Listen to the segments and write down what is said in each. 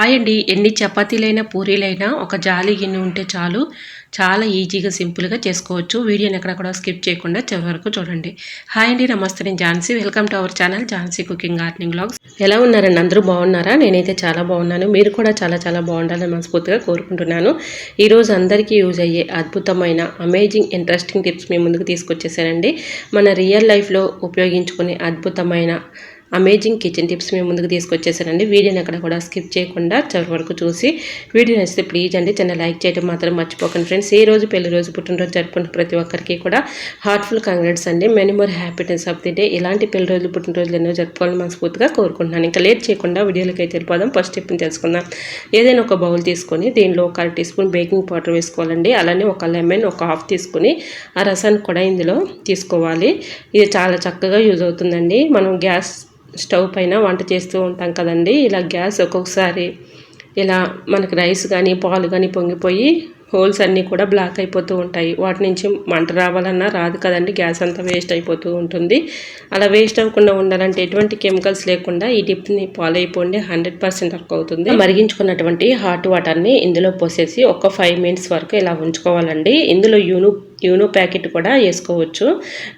Hi అండి ఎన్ని చపాతీలైనా పూరీలైనా ఒక జాలి గిన్నె ఉంటే చాలు. చాలా ఈజీగా సింపుల్గా చేసుకోవచ్చు. వీడియోని ఎక్కడ కూడా స్కిప్ చేయకుండా చివరకు వరకు చూడండి. హాయ్ అండి నమస్తే. నేను Jhansi. Welcome to our channel Jhansi cooking gardening blogs ఎలా ఉన్నారండి? అందరూ బాగున్నారా? నేనైతే చాలా బాగున్నాను. మీరు కూడా చాలా చాలా బాగుండాలని మనస్ఫూర్తిగా కోరుకుంటున్నాను. ఈరోజు అందరికీ యూజ్ అయ్యే అద్భుతమైన అమేజింగ్ ఇంట్రెస్టింగ్ టిప్స్ మీ ముందుకు తీసుకొచ్చేసానండి. మన రియల్ లైఫ్లో ఉపయోగించుకునే అద్భుతమైన అమేజింగ్ కిచెన్ టిప్స్ మేము ముందుకు తీసుకొచ్చేసానండి. వీడియోని అక్కడ కూడా స్కిప్ చేయకుండా చివరి వరకు చూసి వీడియో నచ్చితే ప్లీజ్ అండి చిన్న లైక్ చేయడం మాత్రం మర్చిపోకండి ఫ్రెండ్స్ ఏ రోజు పెళ్ళి రోజు పుట్టినరోజు జరుపుకున్న ప్రతి ఒక్కరికి కూడా హార్ట్ఫుల్ కంగ్రాట్స్ అండి. Many more happiness of the day ఇలాంటి పెళ్ళి రోజులు పుట్టినరోజులు ఎన్నో జరుపుకోవాలని మనస్ఫూర్తిగా కోరుకుంటున్నాను. ఇంకా లేట్ చేయకుండా వీడియోలోకి అయితే వెళ్ళిపోదాం. ఫస్ట్ టిప్ని తెలుసుకుందాం. ఏదైనా ఒక బౌల్ తీసుకొని దీనిలో ఒక అర టీ స్పూన్ బేకింగ్ పౌడర్ వేసుకోవాలండి. అలానే ఒక లెమన్ ఒక హాఫ్ తీసుకొని ఆ రసాన్ని కూడా ఇందులో తీసుకోవాలి. ఇది చాలా చక్కగా యూజ్ అవుతుందండి. మనం గ్యాస్ స్టవ్ పైన వంట చేస్తూ ఉంటాం కదండి. ఇలా గ్యాస్ ఒక్కొక్కసారి ఇలా మనకి రైస్ కానీ పాలు కానీ పొంగిపోయి హోల్స్ అన్నీ కూడా బ్లాక్ అయిపోతూ ఉంటాయి. వాటి నుంచి మంట రావాలన్నా రాదు కదండి. గ్యాస్ అంతా వేస్ట్ అయిపోతూ ఉంటుంది. అలా వేస్ట్ అవ్వకుండా ఉండాలంటే ఎటువంటి కెమికల్స్ లేకుండా ఈ టిప్ని ఫాలో అయిపోండి హండ్రెడ్ పర్సెంట్ వర్క్ అవుతుంది. మరిగించుకున్నటువంటి హాట్ వాటర్ని ఇందులో పోసేసి ఒక ఫైవ్ మినిట్స్ వరకు ఇలా ఉంచుకోవాలండి. ఇందులో యూను యూనో ప్యాకెట్ కూడా వేసుకోవచ్చు.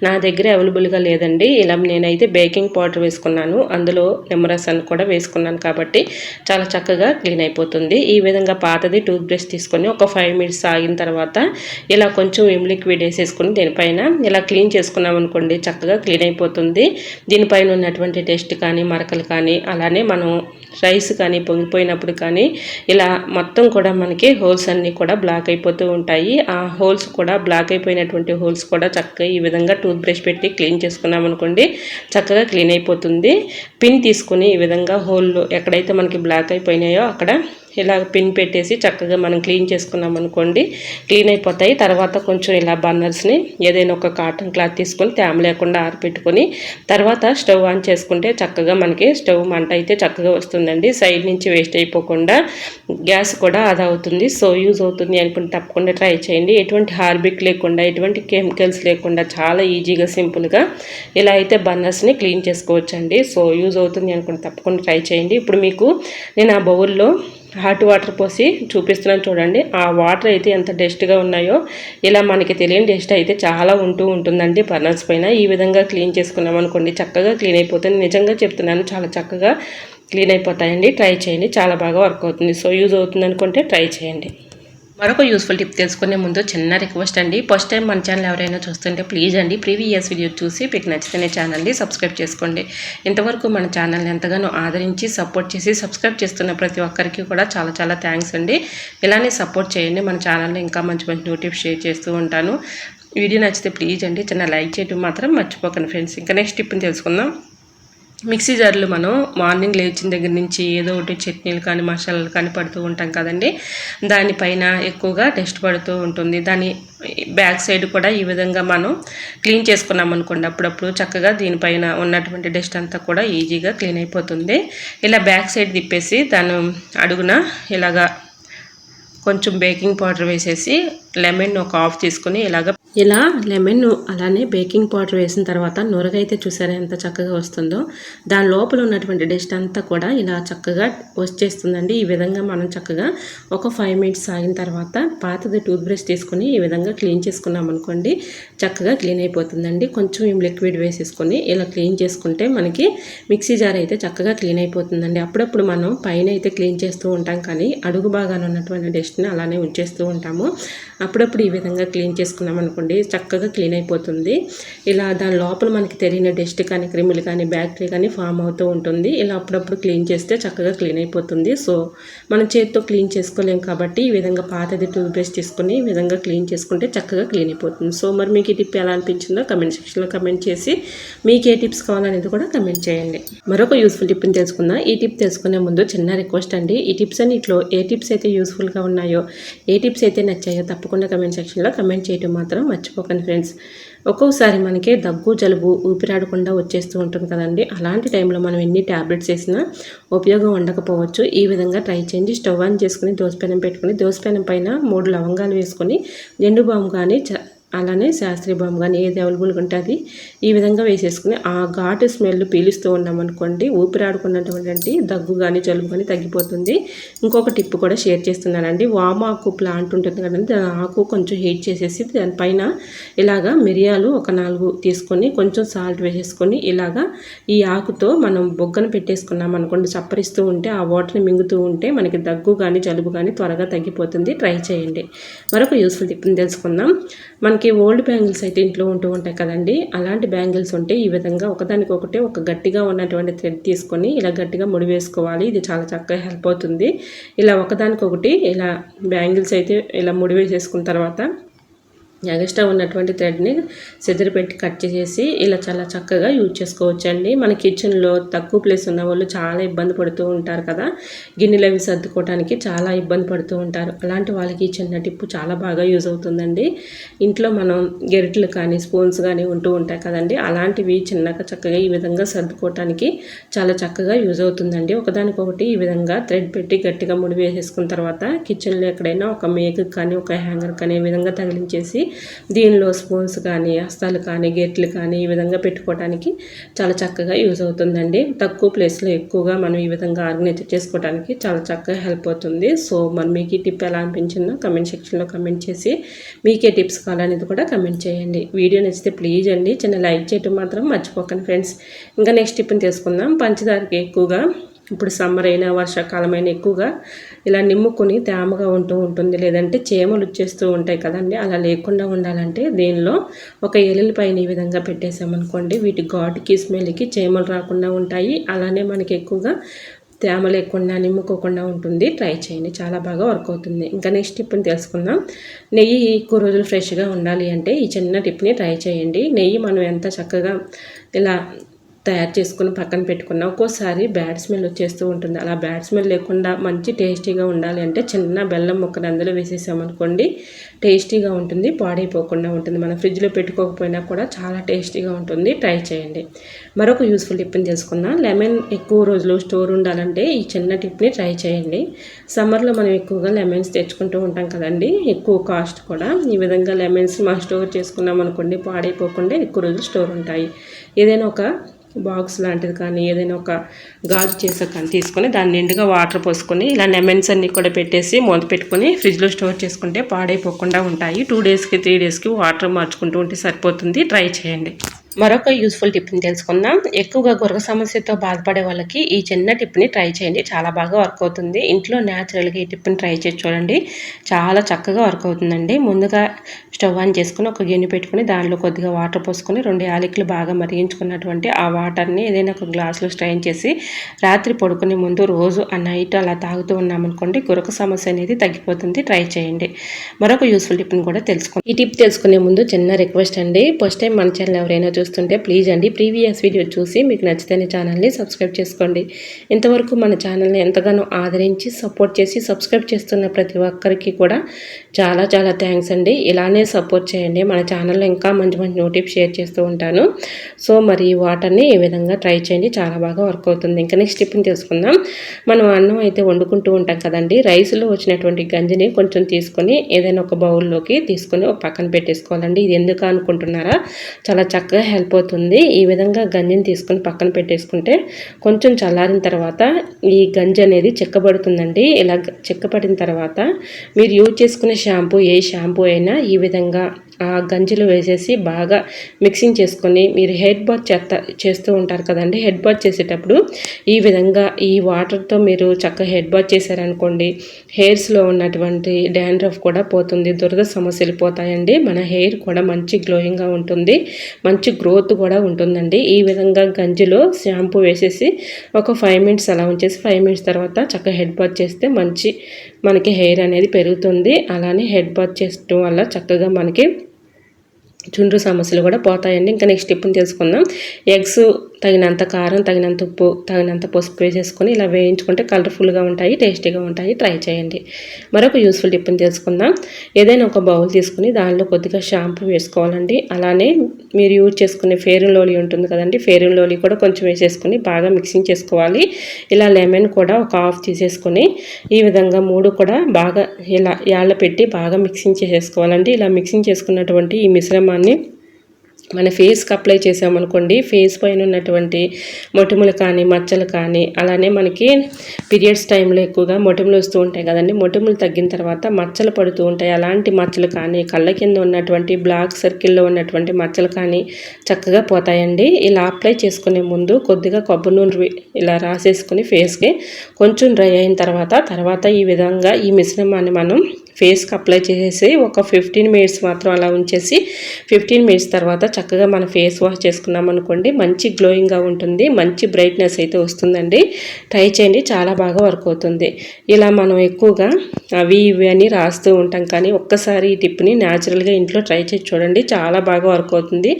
నా దగ్గర అవైలబుల్గా లేదండి. ఇలా నేనైతే బేకింగ్ పౌడర్ వేసుకున్నాను. అందులో నిమ్మరసాన్ని కూడా వేసుకున్నాను కాబట్టి చాలా చక్కగా క్లీన్ అయిపోతుంది. ఈ విధంగా పాతది టూత్ బ్రష్ తీసుకొని ఒక ఫైవ్ మినిట్స్ ఆగిన తర్వాత ఇలా కొంచెం విమ్ లిక్విడ్ వేసేసుకుని దీనిపైన ఇలా క్లీన్ చేసుకున్నాం అనుకోండి చక్కగా క్లీన్ అయిపోతుంది. దీనిపైన ఉన్నటువంటి టెస్ట్ కానీ మరకలు కానీ అలానే మనం రైస్ కానీ పొంగిపోయినప్పుడు కానీ ఇలా మొత్తం కూడా మనకి హోల్స్ అన్నీ కూడా బ్లాక్ అయిపోతూ ఉంటాయి. ఆ హోల్స్ కూడా బ్లాక్ అయిపోయినటువంటి హోల్స్ కూడా చక్కగా ఈ విధంగా టూత్ బ్రష్ పెట్టి క్లీన్ చేసుకున్నాం అనుకోండి చక్కగా క్లీన్ అయిపోతుంది. పిన్ తీసుకుని ఈ విధంగా హోల్ ఎక్కడైతే మనకి బ్లాక్ అయిపోయినాయో అక్కడ ఇలా పిన్ పెట్టేసి చక్కగా మనం క్లీన్ చేసుకున్నాం అనుకోండి క్లీన్ అయిపోతాయి. తర్వాత కొంచెం ఇలా బర్నర్స్ని ఏదైనా ఒక కాటన్ క్లాత్ తీసుకొని తేమ లేకుండా ఆరిపెట్టుకొని తర్వాత స్టవ్ ఆన్ చేసుకుంటే చక్కగా మనకి స్టవ్ మంట అయితే చక్కగా వస్తుందండి. సైడ్ నుంచి వేస్ట్ అయిపోకుండా గ్యాస్ కూడా అది అవుతుంది. సో యూజ్ అవుతుంది అనుకుంటే తప్పకుండా ట్రై చేయండి. ఎటువంటి హార్బిక్ లేకుండా ఎటువంటి కెమికల్స్ లేకుండా చాలా ఈజీగా సింపుల్గా ఇలా అయితే బర్నర్స్ని క్లీన్ చేసుకోవచ్చండి. సో యూజ్ అవుతుంది అనుకుంటే తప్పకుండా ట్రై చేయండి. ఇప్పుడు మీకు నేను ఆ బౌల్లో హాట్ వాటర్ పోసి చూపిస్తున్నాను చూడండి. ఆ వాటర్ అయితే ఎంత డస్ట్గా ఉన్నాయో ఇలా మనకి తెలియని డస్ట్ అయితే చాలా ఉంటూ ఉంటుందండి బర్నర్స్ పైన. ఈ విధంగా క్లీన్ చేసుకున్నాం అనుకోండి చక్కగా క్లీన్ అయిపోతుంది. నిజంగా చెప్తున్నాను చాలా చక్కగా క్లీన్ అయిపోతాయండి. ట్రై చేయండి చాలా బాగా వర్క్ అవుతుంది. సో యూజ్ అవుతుంది అనుకుంటే ట్రై చేయండి. మరొక యూస్ఫుల్ టిప్ తెలుసుకునే ముందు చిన్న రిక్వెస్ట్ అండి. ఫస్ట్ టైం మన ఛానల్ ఎవరైనా చూస్తుంటే ప్లీజ్ అండి ప్రీవియస్ వీడియో చూసి మీకు నచ్చితేనే ఛానల్ని సబ్స్క్రైబ్ చేసుకోండి. ఇంతవరకు మన ఛానల్ని ఎంతగానో ఆదరించి సపోర్ట్ చేసి సబ్స్క్రైబ్ చేస్తున్న ప్రతి ఒక్కరికి కూడా చాలా చాలా థ్యాంక్స్ అండి. ఇలానే సపోర్ట్ చేయండి. మన ఛానల్ని ఇంకా మంచి మంచి నోటిఫ్ షేర్ చేస్తూ ఉంటాను. వీడియో నచ్చితే ప్లీజ్ అండి చిన్న లైక్ చేయడం మాత్రం మర్చిపోకండి ఫ్రెండ్స్ ఇంకా నెక్స్ట్ టిప్ని తెలుసుకుందాం. మిక్సీ జార్లు మనం మార్నింగ్ లేచిన దగ్గర నుంచి ఏదో ఒకటి చట్నీలు కానీ మసాలాలు కానీ పడుతూ ఉంటాం కదండి. దానిపైన ఎక్కువగా టెస్ట్ పడుతూ ఉంటుంది. దాని బ్యాక్ సైడ్ కూడా ఈ విధంగా మనం క్లీన్ చేసుకున్నాం అనుకోండి. అప్పుడప్పుడు చక్కగా దీనిపైన ఉన్నటువంటి డస్ట్ అంతా కూడా ఈజీగా క్లీన్ అయిపోతుంది. ఇలా బ్యాక్ సైడ్ తిప్పేసి దాని అడుగున ఇలాగా కొంచెం బేకింగ్ పౌడర్ వేసేసి లెమన్ ఒక ఆఫ్ తీసుకుని ఇలాగ ఇలా లెమన్ అలానే బేకింగ్ పౌడర్ వేసిన తర్వాత నొరగైతే చూసారా ఎంత చక్కగా వస్తుందో? దాని లోపల ఉన్నటువంటి డస్ట్ అంతా కూడా ఇలా చక్కగా వచ్చేస్తుందండి ఈ విధంగా మనం చక్కగా ఒక ఫైవ్ మినిట్స్ ఆగిన తర్వాత పాతది టూత్ బ్రష్ తీసుకుని ఈ విధంగా క్లీన్ చేసుకున్నాం అనుకోండి చక్కగా క్లీన్ అయిపోతుందండి. కొంచెం లిక్విడ్ వేసేసుకొని ఇలా క్లీన్ చేసుకుంటే మనకి మిక్సీ జార్ అయితే చక్కగా క్లీన్ అయిపోతుందండి. అప్పుడప్పుడు మనం పైన అయితే క్లీన్ చేస్తూ ఉంటాం కానీ అడుగు భాగాన ఉన్నటువంటి డస్ట్ని అలానే ఉంచేస్తూ ఉంటాము. అప్పుడప్పుడు ఈ విధంగా క్లీన్ చేసుకున్నాం అనుకోండి చక్కగా క్లీన్ అయిపోతుంది. ఇలా దాని లోపల మనకి తెలియని డస్ట్ కానీ క్రిములు కానీ బ్యాక్టీరియా కానీ ఫామ్ అవుతూ ఉంటుంది. ఇలా అప్పుడప్పుడు క్లీన్ చేస్తే చక్కగా క్లీన్ అయిపోతుంది. సో మనం చేతితో క్లీన్ చేసుకోలేం కాబట్టి ఈ విధంగా పాతది టూత్బ్రష్ తీసుకుని ఈ విధంగా క్లీన్ చేసుకుంటే చక్కగా క్లీన్ అయిపోతుంది. సో మరి మీకు ఈ టిప్ ఎలా అనిపించిందో కమెంట్ సెక్షన్లో కమెంట్ చేసి మీకు ఏ టిప్స్ కావాలనేది కూడా కమెంట్ చేయండి. మరొక యూస్ఫుల్ టిప్ని తెలుసుకుందాం. ఈ టిప్ తెలుసుకునే ముందు చిన్న రిక్వెస్ట్ అండి. ఈ టిప్స్ అన్నిట్లో ఏ టిప్స్ అయితే యూస్ఫుల్గా ఉన్నాయో ఏ టిప్స్ అయితే నచ్చాయో తప్పకుండా కమెంట్ సెక్షన్లో కమెంట్ చేయడం మాత్రం మర్చిపోకండి ఫ్రెండ్స్. ఒక్కొక్కసారి మనకి దగ్గు జలుబు ఊపిరాడకుండా వచ్చేస్తూ ఉంటుంది కదండి. అలాంటి టైంలో మనం ఎన్ని ట్యాబ్లెట్స్ వేసినా ఉపయోగం ఉండకపోవచ్చు. ఈ విధంగా ట్రై చేయండి. స్టవ్ ఆన్ చేసుకుని దోసపెనం పెట్టుకుని దోసపెనం పైన మూడు లవంగాలు వేసుకొని జెండు బాము కానీ అలానే శాస్త్రీ బామ్ కానీ ఏది అవైలబుల్గా ఉంటే అది ఈ విధంగా వేసేసుకుని ఆ ఘాటు స్మెల్ పీలుస్తూ ఉన్నామనుకోండి ఊపిరాడుకున్నటువంటి దగ్గు కానీ జలుబు కానీ తగ్గిపోతుంది. ఇంకొక టిప్ కూడా షేర్ చేస్తున్నానండి. వామాకు ప్లాంట్ ఉంటుంది కదండి దాని ఆకు కొంచెం హీట్ చేసేసి దానిపైన ఇలాగా మిరియాలు ఒక నాలుగు తీసుకొని కొంచెం సాల్ట్ వేసేసుకొని ఇలాగా ఈ ఆకుతో మనం బొగ్గను పెట్టేసుకున్నాం అనుకోండి చప్పరిస్తూ ఉంటే ఆ వాటర్ని మింగుతూ ఉంటే మనకి దగ్గు కానీ జలుబు కానీ త్వరగా తగ్గిపోతుంది. ట్రై చేయండి. మరొక యూస్ఫుల్ టిప్ని తెలుసుకుందాం. మనకి ఓల్డ్ బ్యాంగిల్స్ అయితే ఇంట్లో ఉంటూ ఉంటాయి కదండి. అలాంటి బ్యాంగిల్స్ ఉంటే ఈ విధంగా ఒకదానికొకటి ఒక గట్టిగా ఉన్నటువంటి థ్రెడ్ తీసుకొని ఇలా గట్టిగా ముడి వేసుకోవాలి. ఇది చాలా చక్కగా హెల్ప్ అవుతుంది. ఇలా ఒకదానికొకటి ఇలా బ్యాంగిల్స్ అయితే ఇలా ముడి వేసేసుకున్న తర్వాత ఎగస్ట్రా ఉన్నటువంటి థ్రెడ్ని పెట్టి కట్ చేసేసి ఇలా చాలా చక్కగా యూజ్ చేసుకోవచ్చండి. మన కిచెన్లో తక్కువ ప్లేస్ ఉన్న వాళ్ళు చాలా ఇబ్బంది పడుతూ ఉంటారు కదా. గిన్నెలు అవి సర్దుకోవడానికి చాలా ఇబ్బంది పడుతూ ఉంటారు. అలాంటి వాళ్ళకి చిన్న టిప్పు చాలా బాగా యూజ్ అవుతుందండి. ఇంట్లో మనం గెరిట్లు కానీ స్పూన్స్ కానీ ఉంటూ ఉంటాయి కదండి. అలాంటివి చిన్నగా చక్కగా ఈ విధంగా సర్దుకోవటానికి చాలా చక్కగా యూజ్ అవుతుందండి. ఒకదానికొకటి ఈ విధంగా థ్రెడ్ పెట్టి గట్టిగా ముడి వేసేసుకున్న తర్వాత కిచెన్లో ఎక్కడైనా ఒక మేకు కానీ ఒక హ్యాంగర్ కానీ ఈ విధంగా తగిలించేసి దీనిలో స్పూన్స్ కానీ హస్తాలు కానీ గేట్లు కానీ ఈ విధంగా పెట్టుకోవడానికి చాలా చక్కగా యూజ్ అవుతుందండి. తక్కువ ప్లేస్లో ఎక్కువగా మనం ఈ విధంగా ఆర్గనైజ్ చేసుకోవడానికి చాలా చక్కగా హెల్ప్ అవుతుంది. సో మరి మీకు ఈ టిప్ ఎలా అనిపించిందో కమెంట్ సెక్షన్లో కమెంట్ చేసి మీకే టిప్స్ కావాలనేది కూడా కమెంట్ చేయండి. వీడియో నచ్చితే ప్లీజ్ అండి. చిన్న లైక్ చేయటం మాత్రం మర్చిపోకండి ఫ్రెండ్స్. ఇంకా నెక్స్ట్ టిప్ని తీసుకుందాం పంచదారకి ఎక్కువగా ఇప్పుడు సమ్మర్ అయినా వర్షాకాలం అయినా ఎక్కువగా ఇలా నిమ్ముకొని తేమగా ఉంటూ ఉంటుంది. లేదంటే చేమలు వచ్చేస్తూ ఉంటాయి కదండి. అలా లేకుండా ఉండాలంటే దీనిలో? ఒక పైన ఈ విధంగా పెట్టేసామనుకోండి వీటి ఘాటుకి స్మెల్కి చేమలు రాకుండా ఉంటాయి. అలానే మనకి ఎక్కువగా తేమ లేకుండా నిమ్ముకోకుండా ఉంటుంది. ట్రై చేయండి. చాలా బాగా వర్క్ అవుతుంది. ఇంకా నెక్స్ట్ టిప్ని తెలుసుకుందాం. నెయ్యి ఎక్కువ రోజులు ఫ్రెష్గా ఉండాలి అంటే ఈ చిన్న టిప్ని ట్రై చేయండి. నెయ్యి మనం ఎంత చక్కగా ఇలా తయారు చేసుకుని పక్కన పెట్టుకున్న ఒక్కోసారి బ్యాడ్ స్మెల్ వచ్చేస్తూ ఉంటుంది. అలా బ్యాడ్ స్మెల్ లేకుండా మంచి టేస్టీగా ఉండాలి అంటే చిన్న బెల్లం ముక్కను అందులో వేసేసామనుకోండి టేస్టీగా ఉంటుంది పాడైపోకుండా ఉంటుంది. మనం ఫ్రిడ్జ్లో పెట్టుకోకపోయినా కూడా చాలా టేస్టీగా ఉంటుంది. ట్రై చేయండి. మరొక యూస్ఫుల్ టిప్ని తెలుసుకుందాం. లెమన్ ఎక్కువ రోజులు స్టోర్ ఉండాలంటే ఈ చిన్న టిప్ని ట్రై చేయండి. సమ్మర్లో మనం ఎక్కువగా లెమన్స్ తెచ్చుకుంటూ ఉంటాం కదండి ఎక్కువ కాస్ట్ కూడా. ఈ విధంగా లెమన్స్ మనం స్టోర్ చేసుకున్నాం అనుకోండి పాడైపోకుండా ఎక్కువ రోజులు స్టోర్ ఉంటాయి. ఏదైనా ఒక బాక్స్ లాంటిది కానీ ఏదైనా ఒక గాజు చేసే కానీ తీసుకొని దాన్ని నిండుగా వాటర్ పోసుకొని ఇలా లెమన్స్ అన్ని కూడా పెట్టేసి మూత పెట్టుకొని ఫ్రిడ్జ్లో స్టోర్ చేసుకుంటే పాడైపోకుండా ఉంటాయి. టూ డేస్కి త్రీ డేస్కి వాటర్ మార్చుకుంటూ ఉంటే సరిపోతుంది. ట్రై చేయండి. మరొక యూస్ఫుల్ టిప్ని తెలుసుకుందాం. ఎక్కువగా గురక సమస్యతో బాధపడే వాళ్ళకి ఈ చిన్న టిప్ని ట్రై చేయండి. చాలా బాగా వర్క్ అవుతుంది. ఇంట్లో న్యాచురల్గా ఈ టిప్ని ట్రై చేసి చూడండి. చాలా చక్కగా వర్క్ అవుతుందండి. ముందుగా స్టవ్ ఆన్ చేసుకుని ఒక గిన్నె పెట్టుకుని దానిలో కొద్దిగా వాటర్ పోసుకొని రెండు యాలకులు బాగా మరిగించుకున్నటువంటి ఆ వాటర్ని ఏదైనా ఒక గ్లాస్లో స్ట్రైన్ చేసి రాత్రి పడుకునే ముందు రోజు ఆ నైట్ అలా తాగుతూ ఉన్నామనుకోండి గురక సమస్య అనేది తగ్గిపోతుంది. ట్రై చేయండి. మరొక యూస్ఫుల్ టిప్ని కూడా తెలుసుకోండి ఈ టిప్ తెలుసుకునే ముందు చిన్న రిక్వెస్ట్ అండి. ఫస్ట్ టైం మన ఛానల్ ఎవరైనా చూస్తుంటే ప్లీజ్ అండి ప్రీవియస్ వీడియో చూసి మీకు నచ్చితేనే ఛానల్ని సబ్స్క్రైబ్ చేసుకోండి. ఇంతవరకు మన ఛానల్ని ఎంతగానో ఆదరించి సపోర్ట్ చేసి సబ్స్క్రైబ్ చేస్తున్న ప్రతి ఒక్కరికి కూడా చాలా చాలా థ్యాంక్స్ అండి. ఇలానే సపోర్ట్ చేయండి. మన ఛానల్లో ఇంకా మంచి మంచి నోటిఫ్ షేర్ చేస్తూ ఉంటాను. సో మరి ఈ వాటర్ని ఈ విధంగా ట్రై చేయండి. చాలా బాగా వర్క్ అవుతుంది. ఇంకా నెక్స్ట్ టిఫిన్ తీసుకుందాం మనం అన్నం అయితే వండుకుంటూ ఉంటాం కదండి. రైస్లో వచ్చినటువంటి గంజిని కొంచెం తీసుకొని ఏదైనా ఒక బౌల్లోకి తీసుకొని ఒక పక్కన పెట్టేసుకోవాలండి. ఇది ఎందుకు అనుకుంటున్నారా? చాలా చక్కగా హెల్ప్ అవుతుంది. ఈ విధంగా గంజిని తీసుకొని పక్కన పెట్టేసుకుంటే కొంచెం చల్లారిన తర్వాత ఈ గంజి అనేది చెక్కబడుతుందండి. ఇలా చెక్కబడిన తర్వాత మీరు యూజ్ చేసుకునే షాంపూ ఏ షాంపూ అయినా ఈ విధంగా ఆ గంజిలో వేసేసి బాగా మిక్సింగ్ చేసుకొని మీరు హెడ్ బాత్ చేస్తా చేస్తూ ఉంటారు కదండి. హెడ్ బాత్ చేసేటప్పుడు ఈ విధంగా ఈ వాటర్తో మీరు చక్కగా హెడ్ బాత్ చేశారనుకోండి హెయిర్స్లో ఉన్నటువంటి డాండ్రఫ్ కూడా పోతుంది. దురద సమస్యలు పోతాయండి. మన హెయిర్ కూడా మంచి గ్లోయింగ్గా ఉంటుంది. మంచి గ్రోత్ కూడా ఉంటుందండి. ఈ విధంగా గంజిలో షాంపూ వేసేసి ఒక ఫైవ్ మినిట్స్ అలా ఉంచేసి ఫైవ్ మినిట్స్ తర్వాత చక్కగా హెడ్ బాత్ చేస్తే మంచి మనకి హెయిర్ అనేది పెరుగుతుంది. అలానే హెడ్ బాత్ చేయడం వల్ల చక్కగా మనకి చుండ్రు సమస్యలు కూడా పోతాయండి. ఇంకా నెక్స్ట్ టిప్ని తెలుసుకుందాం. ఎగ్స్ తగినంత కారం తగినంత ఉప్పు తగినంత పసుపు వేసేసుకొని ఇలా వేయించుకుంటే కలర్ఫుల్గా ఉంటాయి టేస్టీగా ఉంటాయి. ట్రై చేయండి. మరొక యూస్ఫుల్ టిప్ని తెలుసుకుందాం. ఏదైనా ఒక బౌల్ తీసుకుని దానిలో కొద్దిగా షాంపూ వేసుకోవాలండి. అలానే మీరు యూజ్ చేసుకునే ఫేర్ లోలీ ఉంటుంది కదండి ఫేర్ లోలీ కూడా కొంచెం వేసేసుకొని బాగా మిక్సింగ్ చేసుకోవాలి. ఇలా లెమన్ కూడా ఒక హాఫ్ తీసేసుకొని ఈ విధంగా మూడు కూడా బాగా ఇలా యాళ్ళ పెట్టి బాగా మిక్సింగ్ చేసేసుకోవాలండి. ఇలా మిక్సింగ్ చేసుకున్నటువంటి ఈ మిశ్రమాన్ని మన ఫేస్కి అప్లై చేసామనుకోండి ఫేస్ పైన ఉన్నటువంటి మొటిములు కానీ మచ్చలు కానీ అలానే మనకి పీరియడ్స్ టైంలో ఎక్కువగా మొటిములు వస్తూ ఉంటాయి కదండి. మొటిములు తగ్గిన తర్వాత మచ్చలు పడుతూ ఉంటాయి. అలాంటి మచ్చలు కానీ కళ్ళ కింద ఉన్నటువంటి బ్లాక్ సర్కిల్లో ఉన్నటువంటి మచ్చలు కానీ చక్కగా పోతాయండి. ఇలా అప్లై చేసుకునే ముందు కొద్దిగా కొబ్బరి నూనె ఇలా రాసేసుకుని ఫేస్కి కొంచెం డ్రై అయిన తర్వాత తర్వాత ఈ విధంగా ఈ మిశ్రమాన్ని మనం ఫేస్కి అప్లై చేసేసి ఒక ఫిఫ్టీన్ మినిట్స్ మాత్రం అలా ఉంచేసి ఫిఫ్టీన్ మినిట్స్ తర్వాత చక్కగా మన ఫేస్ వాష్ చేసుకున్నాం అనుకోండి మంచి గ్లోయింగ్గా ఉంటుంది మంచి బ్రైట్నెస్ అయితే వస్తుందండి. ట్రై చేయండి చాలా బాగా వర్క్ అవుతుంది. ఇలా మనం ఎక్కువగా అవి ఇవి అని రాస్తూ ఉంటాం కానీ ఒక్కసారి ఈ టిప్ని న్యాచురల్గా ఇంట్లో ట్రై చేసి చూడండి చాలా బాగా వర్క్ అవుతుంది.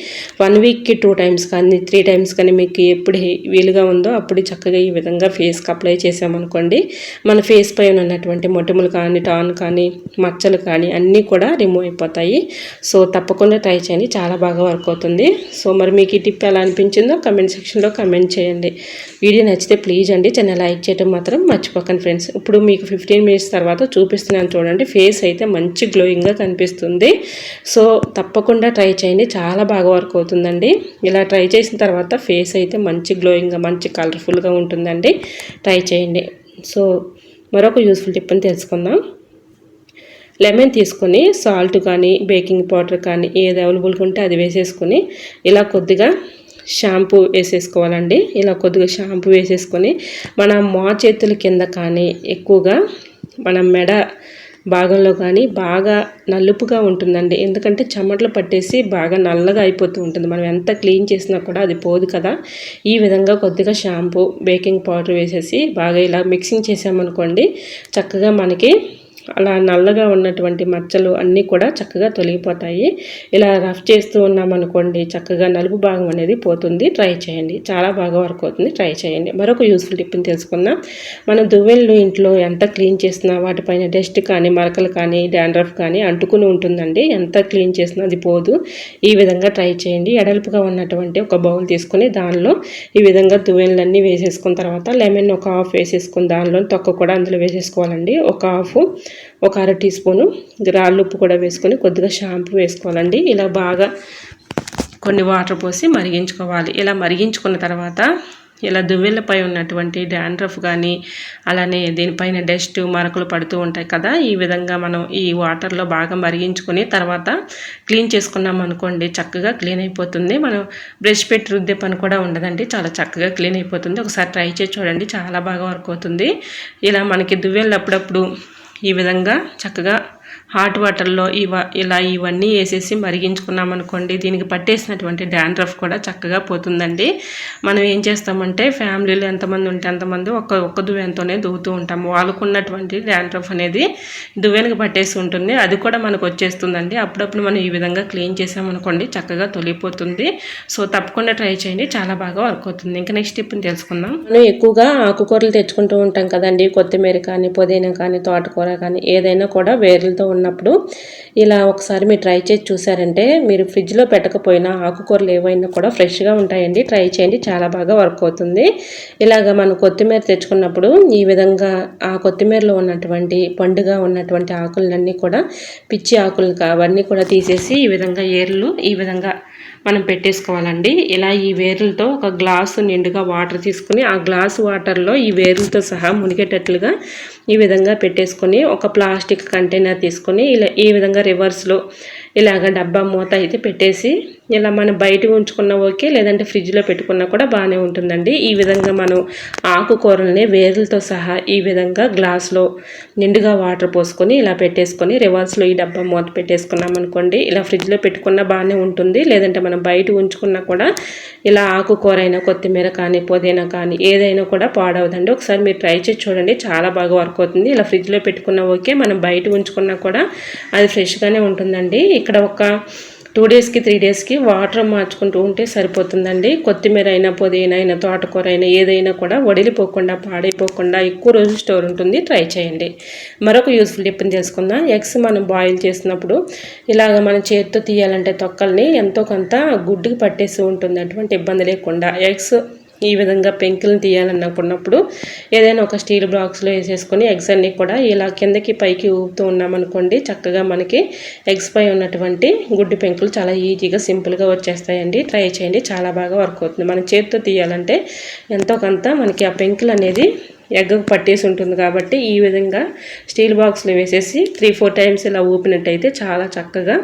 వన్ వీక్కి టూ టైమ్స్ కానీ త్రీ టైమ్స్ కానీ మీకు ఎప్పుడు వీలుగా ఉందో అప్పుడు చక్కగా ఈ విధంగా ఫేస్కి అప్లై చేసామనుకోండి మన ఫేస్ పైన ఉన్నటువంటి మొటిములు కానీ టాన్ కానీ మచ్చలు కానీ అన్నీ కూడా రిమూవ్ అయిపోతాయి. సో తప్పకుండా ట్రై చేయండి. చాలా బాగా వర్క్ అవుతుంది. సో మరి మీకు ఈ టిప్ ఎలా అనిపించిందో కమెంట్ సెక్షన్లో కమెంట్ చేయండి. వీడియో నచ్చితే ప్లీజ్ అండి. చిన్న లైక్ చేయడం మాత్రం మర్చిపోకండి ఫ్రెండ్స్ ఇప్పుడు మీకు ఫిఫ్టీన్ మినిట్స్ తర్వాత చూపిస్తున్నాను చూడండి. ఫేస్ అయితే మంచి గ్లోయింగ్గా కనిపిస్తుంది. సో తప్పకుండా ట్రై చేయండి. చాలా బాగా వర్క్ అవుతుందండి. ఇలా ట్రై చేసిన తర్వాత ఫేస్ అయితే మంచి గ్లోయింగ్గా మంచి కలర్ఫుల్గా ఉంటుందండి. ట్రై చేయండి. సో మరొక యూస్ఫుల్ టిప్ అని తెలుసుకుందాం. లెమన్ తీసుకొని సాల్ట్ కానీ బేకింగ్ పౌడర్ కానీ ఏది అవైలబుల్గా ఉంటే అది వేసేసుకొని ఇలా కొద్దిగా షాంపూ వేసేసుకోవాలండి. ఇలా కొద్దిగా షాంపూ వేసేసుకొని మన మా చేతుల కింద కానీ ఎక్కువగా మన మెడ భాగంలో కానీ బాగా నలుపుగా ఉంటుందండి. ఎందుకంటే చెమటలు పట్టేసి బాగా నల్లగా అయిపోతూ ఉంటుంది. మనం ఎంత క్లీన్ చేసినా కూడా అది పోదు కదా. ఈ విధంగా కొద్దిగా షాంపూ బేకింగ్ పౌడర్ వేసేసి బాగా ఇలా మిక్సింగ్ చేసామనుకోండి చక్కగా మనకి అలా నల్లగా ఉన్నటువంటి మచ్చలు అన్నీ కూడా చక్కగా తొలగిపోతాయి. ఇలా రఫ్ చేస్తూ ఉన్నామనుకోండి చక్కగా నలుపు భాగం అనేది పోతుంది. ట్రై చేయండి. చాలా బాగా వర్క్ అవుతుంది. ట్రై చేయండి. మరొక యూస్ఫుల్ టిప్ని తెలుసుకుందాం. మనం దువ్వెళ్ళు ఇంట్లో ఎంత క్లీన్ చేసినా వాటిపైన డస్ట్ కానీ మరకలు కానీ డాండ్రఫ్ కానీ అంటుకుని ఉంటుందండి. ఎంత క్లీన్ చేసినా అది పోదు. ఈ విధంగా ట్రై చేయండి. ఎడల్పుగా ఉన్నటువంటి ఒక బౌల్ తీసుకొని దానిలో ఈ విధంగా దువ్వెళ్ళన్నీ వేసేసుకున్న తర్వాత లెమన్ ఒక హాఫ్ వేసేసుకుని దానిలో తొక్క కూడా అందులో వేసేసుకోవాలండి. ఒక హాఫ్ ఒక అర టీ స్పూను ఉప్పు కూడా వేసుకొని కొద్దిగా షాంపూ వేసుకోవాలండి. ఇలా బాగా కొన్ని వాటర్ పోసి మరిగించుకోవాలి. ఇలా మరిగించుకున్న తర్వాత ఇలా దువ్వెలపై ఉన్నటువంటి డాండ్రఫ్ కానీ అలానే దీనిపైన డస్ట్ మరకలు పడుతూ ఉంటాయి కదా ఈ విధంగా మనం ఈ వాటర్లో బాగా మరిగించుకొని తర్వాత క్లీన్ చేసుకున్నాం అనుకోండి చక్కగా క్లీన్ అయిపోతుంది. మనం బ్రష్ పెట్టి రుద్దే పని కూడా ఉండదండి. చాలా చక్కగా క్లీన్ అయిపోతుంది. ఒకసారి ట్రై చేసి చూడండి. చాలా బాగా వర్క్ అవుతుంది. ఇలా మనకి దువ్వెళ్ళు అప్పుడప్పుడు ఈ విధంగా చక్కగా హాట్ వాటర్లో ఇవ ఇలా ఇవన్నీ వేసేసి మరిగించుకున్నాం అనుకోండి దీనికి పట్టేసినటువంటి డాండ్రఫ్ కూడా చక్కగా పోతుందండి. మనం ఏం చేస్తామంటే ఫ్యామిలీలో ఎంతమంది ఉంటే అంతమంది ఒక్క ఒక్క దువ్వెనతోనే దువ్వుతూ ఉంటాము. వాళ్ళకున్నటువంటి డాండ్రఫ్ అనేది దువ్వెనకు పట్టేసి ఉంటుంది. అది కూడా మనకు వచ్చేస్తుందండి. అప్పుడప్పుడు మనం ఈ విధంగా క్లీన్ చేసామనుకోండి చక్కగా తొలిపోతుంది. సో తప్పకుండా ట్రై చేయండి. చాలా బాగా వర్క్ అవుతుంది. ఇంకా నెక్స్ట్ టిప్ని తెలుసుకుందాం. మనం ఎక్కువగా ఆకుకూరలు తెచ్చుకుంటూ ఉంటాం కదండి. కొత్తిమీర కానీ పుదీనా కానీ తోటకూర కానీ ఏదైనా కూడా వేర్లతో ఉన్నప్పుడు ఇలా ఒకసారి మీరు ట్రై చేసి చూసారంటే మీరు ఫ్రిడ్జ్లో పెట్టకపోయినా ఆకుకూరలు ఏవైనా కూడా ఫ్రెష్గా ఉంటాయండి. ట్రై చేయండి. చాలా బాగా వర్క్ అవుతుంది. ఇలాగ మనం కొత్తిమీర తెచ్చుకున్నప్పుడు ఈ విధంగా ఆ కొత్తిమీరలో ఉన్నటువంటి పండుగ ఉన్నటువంటి ఆకులన్నీ కూడా పిచ్చి ఆకులు అవన్నీ కూడా తీసేసి ఈ విధంగా ఏర్లు ఈ విధంగా మనం పెట్టేసుకోవాలండి. ఇలా ఈ వేర్లతో ఒక గ్లాసు నిండుగా వాటర్ తీసుకుని ఆ గ్లాసు వాటర్లో ఈ వేర్లతో సహా మునిగేటట్లుగా ఈ విధంగా పెట్టేసుకొని ఒక ప్లాస్టిక్ కంటైనర్ తీసుకొని ఇలా ఈ విధంగా రివర్స్లో ఇలాగ డబ్బా మూత అయితే పెట్టేసి ఇలా మనం బయట ఉంచుకున్న ఓకే లేదంటే ఫ్రిడ్జ్లో పెట్టుకున్నా కూడా బాగానే ఉంటుందండి. ఈ విధంగా మనం ఆకుకూరల్ని వేర్లతో సహా ఈ విధంగా గ్లాస్లో నిండుగా వాటర్ పోసుకొని ఇలా పెట్టేసుకొని రివర్స్లో ఈ డబ్బా మూత పెట్టేసుకున్నాం అనుకోండి ఇలా ఫ్రిడ్జ్లో పెట్టుకున్నా బాగానే ఉంటుంది. లేదంటే మనం బయట ఉంచుకున్నా కూడా ఇలా ఆకుకూర అయినా కొత్తిమీర కానీ పుదీనా కానీ ఏదైనా కూడా పాడవదండి. ఒకసారి మీరు ట్రై చేసి చూడండి చాలా బాగా వర్క్ అవుతుంది. ఇలా ఫ్రిడ్జ్లో పెట్టుకున్నా ఓకే మనం బయట ఉంచుకున్నా కూడా అది ఫ్రెష్గానే ఉంటుందండి. ఇక్కడ ఒక టూ డేస్కి త్రీ డేస్కి వాటర్ మార్చుకుంటూ ఉంటే సరిపోతుందండి. కొత్తిమీర అయినా పుదీనా అయినా తోటకూర అయినా ఏదైనా కూడా వడిలిపోకుండా పాడైపోకుండా ఎక్కువ రోజు స్టోర్ ఉంటుంది. ట్రై చేయండి. మరొక యూస్ఫుల్ టిప్ని తెలుసుకుందాం. ఎగ్స్ మనం బాయిల్ చేసినప్పుడు ఇలాగ మనం చేతితో తీయాలంటే తొక్కల్ని ఎంతో కొంత గుడ్డుకి పట్టేసి ఉంటుంది అటువంటి ఇబ్బంది లేకుండా. ఎగ్స్ ఈ విధంగా పెంకులను తీయాలన్నప్పుడు ఏదైనా ఒక స్టీల్ బాక్స్లో వేసేసుకొని ఎగ్స్ అన్నీ కూడా ఇలా కిందకి పైకి ఊపుతూ ఉన్నామనుకోండి చక్కగా మనకి ఎగ్స్ పై ఉన్నటువంటి గుడ్డు పెంకులు చాలా ఈజీగా సింపుల్గా వచ్చేస్తాయండి. ట్రై చేయండి చాలా బాగా వర్క్ అవుతుంది. మనం చేతితో తీయాలంటే ఎంతో కొంత మనకి ఆ పెంకులు అనేది ఎగ్గకు పట్టేసి ఉంటుంది కాబట్టి ఈ విధంగా స్టీల్ బాక్స్లో వేసేసి త్రీ ఫోర్ టైమ్స్ ఇలా ఊపినట్టయితే చాలా చక్కగా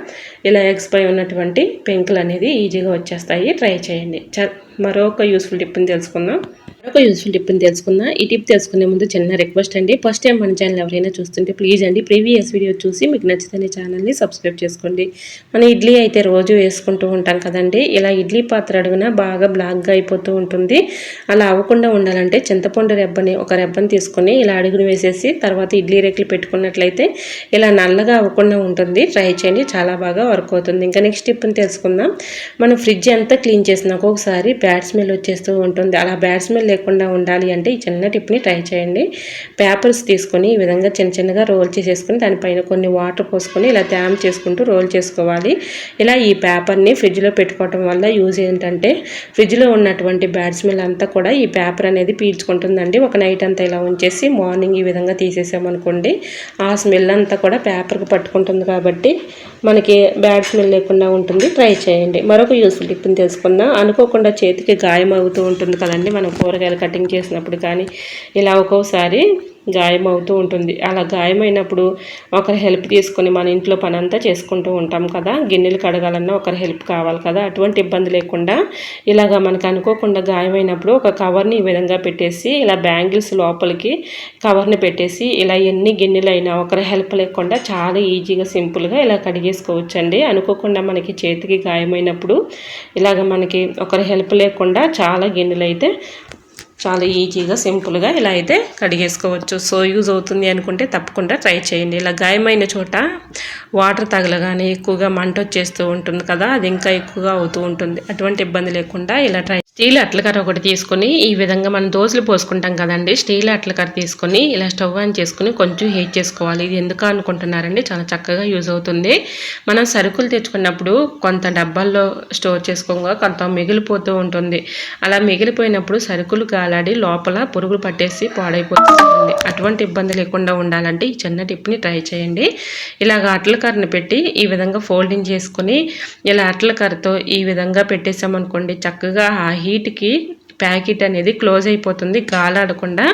ఇలా ఎగ్స్ పై ఉన్నటువంటి పెంకులు అనేది ఈజీగా వచ్చేస్తాయి. ట్రై చేయండి. చ మరొక యూస్ఫుల్ టిప్ని తెలుసుకుందాం. మరొక యూస్ఫుల్ టిప్ని తెలుసుకుందాం. ఈ టిప్ తెలుసుకునే ముందు చిన్న రిక్వెస్ట్ అండి. ఫస్ట్ టైం మన ఛానల్ ఎవరైనా చూస్తుంటే ప్లీజ్ అండి ప్రీవియస్ వీడియో చూసి మీకు నచ్చితేనే ఛానల్ని సబ్స్క్రైబ్ చేసుకోండి. మన ఇడ్లీ అయితే రోజు వేసుకుంటూ ఉంటాం కదండి. ఇలా ఇడ్లీ పాత్ర అడుగున బాగా బ్లాక్గా అయిపోతూ ఉంటుంది. అలా అవ్వకుండా ఉండాలంటే చింతపండు రెబ్బని ఒక రెబ్బని తీసుకొని ఇలా అడుగును వేసేసి తర్వాత ఇడ్లీ రేకులు పెట్టుకున్నట్లయితే ఇలా నల్లగా అవ్వకుండా ఉంటుంది. ట్రై చేయండి చాలా బాగా వర్క్ అవుతుంది. ఇంకా నెక్స్ట్ టిప్ని తెలుసుకుందాం. మనం ఫ్రిడ్జ్ అంతా క్లీన్ చేసినాక ఒకసారి బ్యాడ్ స్మెల్ వచ్చేస్తూ ఉంటుంది. అలా బ్యాడ్ స్మెల్ లేకుండా ఉండాలి అంటే ఈ చిన్న టిప్ని ట్రై చేయండి. పేపర్స్ తీసుకొని ఈ విధంగా చిన్న చిన్నగా రోల్ చేసేసుకొని దానిపైన కొన్ని వాటర్ పోసుకొని ఇలా త్యామ్ చేసుకుంటూ రోల్ చేసుకోవాలి. ఇలా ఈ పేపర్ని ఫ్రిడ్జ్లో పెట్టుకోవటం వల్ల యూజ్ ఏంటంటే ఫ్రిడ్జ్లో ఉన్నటువంటి బ్యాడ్ స్మెల్ అంతా కూడా ఈ పేపర్ అనేది పీల్చుకుంటుందండి. ఒక నైట్ అంతా ఇలా ఉంచేసి మార్నింగ్ ఈ విధంగా తీసేసామనుకోండి ఆ స్మెల్ అంతా కూడా పేపర్కి పట్టుకుంటుంది కాబట్టి మనకి బ్యాడ్ స్మెల్ లేకుండా ఉంటుంది. ట్రై చేయండి. మరొక యూస్ఫుల్ టిప్ని తెలుసుకుందాం. అనుకోకుండా చేతికి గాయం అవుతూ ఉంటుంది కదండి. మనం కూరగాయలు కటింగ్ చేసినప్పుడు కానీ ఇలా ఒక్కోసారి గాయం అవుతూ ఉంటుంది. అలా గాయమైనప్పుడు ఒకరి హెల్ప్ తీసుకొని మన ఇంట్లో పని అంతా చేసుకుంటూ ఉంటాం కదా. గిన్నెలు కడగాలన్నా ఒకరి హెల్ప్ కావాలి కదా. అటువంటి ఇబ్బంది లేకుండా ఇలాగ మనకు అనుకోకుండా గాయమైనప్పుడు ఒక కవర్ని ఈ విధంగా పెట్టేసి ఇలా బ్యాంగిల్స్ లోపలికి కవర్ని పెట్టేసి ఇలా ఎన్ని గిన్నెలు అయినా ఒకరి హెల్ప్ లేకుండా చాలా ఈజీగా సింపుల్గా ఇలా కడిగేసుకోవచ్చండి. అనుకోకుండా మనకి చేతికి గాయమైనప్పుడు ఇలాగ మనకి ఒకరి హెల్ప్ లేకుండా చాలా గిన్నెలు అయితే చాలా ఈజీగా సింపుల్గా ఇలా అయితే కడిగేసుకోవచ్చు. సో యూజ్ అవుతుంది అనుకుంటే తప్పకుండా ట్రై చేయండి. ఇలా గాయమైన చోట వాటర్ తగలగానే ఎక్కువగా మంట వచ్చేస్తూ ఉంటుంది కదా అది ఇంకా ఎక్కువగా అవుతూ ఉంటుంది. అటువంటి ఇబ్బంది లేకుండా ఇలా ట్రై స్టీల్ అట్లకర్ర ఒకటి తీసుకొని ఈ విధంగా మనం దోశలు పోసుకుంటాం కదండి స్టీల్ అట్లకర్ర తీసుకొని ఇలా స్టవ్ ఆన్ చేసుకుని కొంచెం హీట్ చేసుకోవాలి. ఇది ఎందుకు అనుకుంటున్నారండి? చాలా చక్కగా యూజ్ అవుతుంది. మనం సరుకులు తెచ్చుకున్నప్పుడు కొంత డబ్బాల్లో స్టోర్ చేసుకోగా కొంత మిగిలిపోతూ ఉంటుంది. అలా మిగిలిపోయినప్పుడు సరుకులు గాలాడి లోపల పురుగులు పట్టేసి పాడైపోతుంది. అటువంటి ఇబ్బంది లేకుండా ఉండాలంటే ఈ చిన్న టిప్ని ట్రై చేయండి. ఇలాగ అట్లకర్రను పెట్టి ఈ విధంగా ఫోల్డింగ్ చేసుకుని ఇలా అట్లకర్రతో ఈ విధంగా పెట్టేసామనుకోండి చక్కగా ఆ హీట్కి ప్యాకెట్ అనేది క్లోజ్ అయిపోతుంది. గాలాడకుండా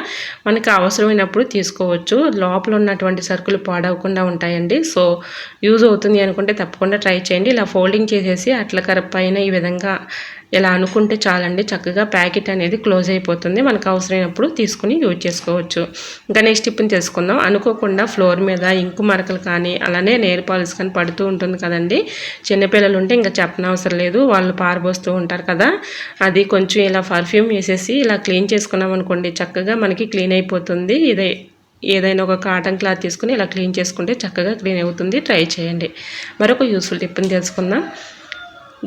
మనకి అవసరమైనప్పుడు తీసుకోవచ్చు. లోపల ఉన్నటువంటి సరుకులు పాడవకుండా ఉంటాయండి. సో యూజ్ అవుతుంది అనుకుంటే తప్పకుండా ట్రై చేయండి. ఇలా ఫోల్డింగ్ చేసేసి అట్ల కర పైన ఈ విధంగా ఇలా అనుకుంటే చాలండి చక్కగా ప్యాకెట్ అనేది క్లోజ్ అయిపోతుంది. మనకు అవసరమైనప్పుడు తీసుకుని యూజ్ చేసుకోవచ్చు. ఇంకా నెక్స్ట్ టిప్ని తెలుసుకుందాం. అనుకోకుండా ఫ్లోర్ మీద ఇంకు మరకలు కానీ అలానే నేర్ పాలిస్ కానీ పడుతూ ఉంటుంది కదండి. చిన్నపిల్లలు ఉంటే ఇంకా చెప్పనవసరం లేదు. వాళ్ళు పారబోస్తూ ఉంటారు కదా. అది కొంచెం ఇలా పర్ఫ్యూమ్ వేసేసి ఇలా క్లీన్ చేసుకున్నాం అనుకోండి చక్కగా మనకి క్లీన్ అయిపోతుంది. ఇదే ఏదైనా ఒక కాటన్ క్లాత్ తీసుకుని ఇలా క్లీన్ చేసుకుంటే చక్కగా క్లీన్ అవుతుంది. ట్రై చేయండి. మరొక యూస్ఫుల్ టిప్ని తెలుసుకుందాం.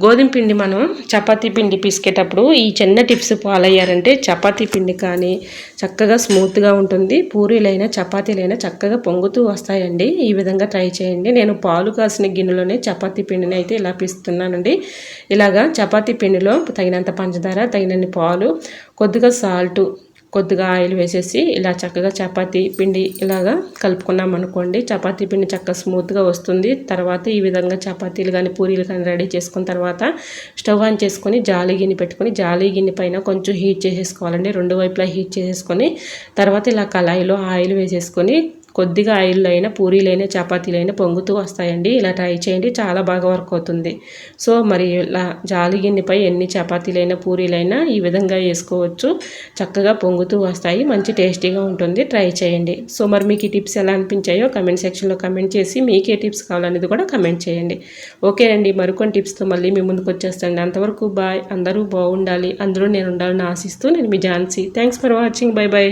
గోధుమ పిండి మనం చపాతీ పిండి పిసికేటప్పుడు ఈ చిన్న టిప్స్ ఫాలో అయ్యారంటే చపాతీ పిండి కానీ చక్కగా స్మూత్గా ఉంటుంది. పూరీలైనా చపాతీలైనా చక్కగా పొంగుతూ వస్తాయండి. ఈ విధంగా ట్రై చేయండి. నేను పాలు కాసిన గిన్నెలోనే చపాతీ పిండిని అయితే ఇలా పిస్తున్నానండి. ఇలాగా చపాతీ పిండిలో తగినంత పంచదార తగినన్ని పాలు కొద్దిగా సాల్టు కొద్దిగా ఆయిల్ వేసేసి ఇలా చక్కగా చపాతీ పిండి ఇలాగా కలుపుకున్నాం అనుకోండి. చపాతీ పిండి చక్కగా స్మూత్గా వస్తుంది. తర్వాత ఈ విధంగా చపాతీలు కానీ పూరీలు కానీ రెడీ చేసుకున్న తర్వాత స్టవ్ ఆన్ చేసుకొని జాలి గిన్నె పెట్టుకొని జాలి గిన్నె పైన కొంచెం హీట్ చేసేసుకోవాలండి. రెండు వైపులా హీట్ చేసేసుకొని తర్వాత ఇలా కళాయిలో ఆయిల్ వేసేసుకొని కొద్దిగా ఆయిల్లో అయినా పూరీలైనా చపాతీలైనా పొంగుతూ వస్తాయండి. ఇలా ట్రై చేయండి. చాలా బాగా వర్క్ అవుతుంది. సో మరి ఇలా జాలి గిన్నెపై ఎన్ని చపాతీలైనా పూరీలైనా ఈ విధంగా వేసుకోవచ్చు. చక్కగా పొంగుతూ వస్తాయి. మంచి టేస్టీగా ఉంటుంది. ట్రై చేయండి. సో మరి మీకు ఈ టిప్స్ ఎలా అనిపించాయో కమెంట్ సెక్షన్లో కమెంట్ చేసి మీకు ఏ టిప్స్ కావాలనేది కూడా కమెంట్ చేయండి. ఓకేనండి మరికొన్ని టిప్స్తో మళ్ళీ మీ ముందుకు వచ్చేస్తాండి అంతవరకు బాయ్. అందరూ బాగుండాలి. అందరూ నేను ఉండాలని ఆశిస్తూ నేను మీ Jhansi. Thanks for watching. Bye bye